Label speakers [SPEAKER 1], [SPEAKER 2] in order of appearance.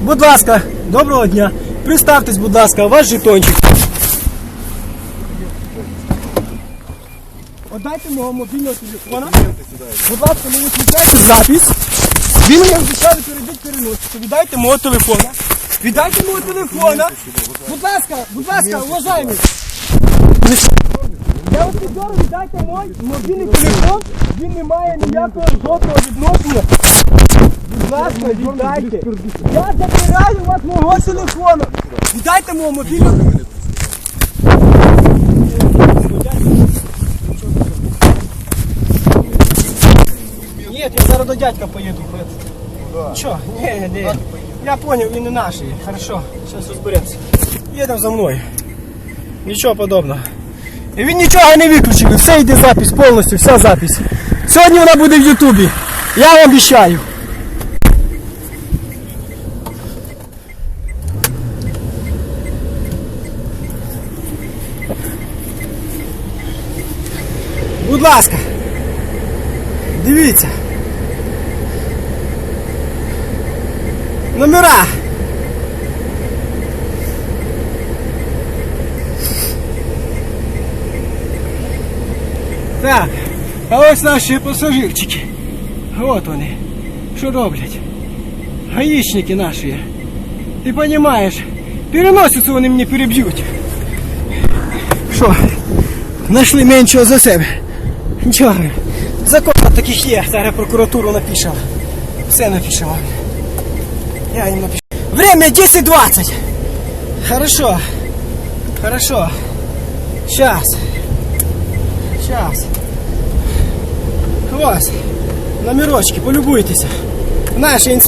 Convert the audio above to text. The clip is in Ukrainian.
[SPEAKER 1] Будь ласка, доброго дня. Представтесь, будь ласка, ваш жетончик. Отдайте мого мобільного телефона. Будь ласка, не виключайте запис. Ви мені обіцяли передати переноску. Віддайте мого телефона. Віддайте мого телефона. Будь ласка, будь ласка, уважаемый. Я вас підберу, віддайте мой мобільний телефон. Він не має ніякого жодного відношення. Будь ласка, віддайте. Я забираю вас мого телефону. Віддайте мого мобільного. Ні, я зараз до дядька поїду. Що? Ні, ні. Я понял, він не наш. Хорошо, зараз розберемося. Їдемо за мною. Нічого подобного. І він нічого не виключив, все йде запись, повністю, вся запись. Сьогодні вона буде в Ютубі. Я вам обіцяю. Будь ласка. Дивіться. Номера. Так, а ось наші пасажирчики. От вони. Що роблять? Гаїчники наші. Ти розумієш, переносицю вони мені переб'ють. Що? Знайшли меншого за себе. Нічого. Закон таких є. Зараз прокуратуру напишемо. Все напишемо. Я їм напишу. Время 10.20. Хорошо. Хорошо. Сейчас. Сейчас. Ось. Номерочки, полюбуйтеся. Наші.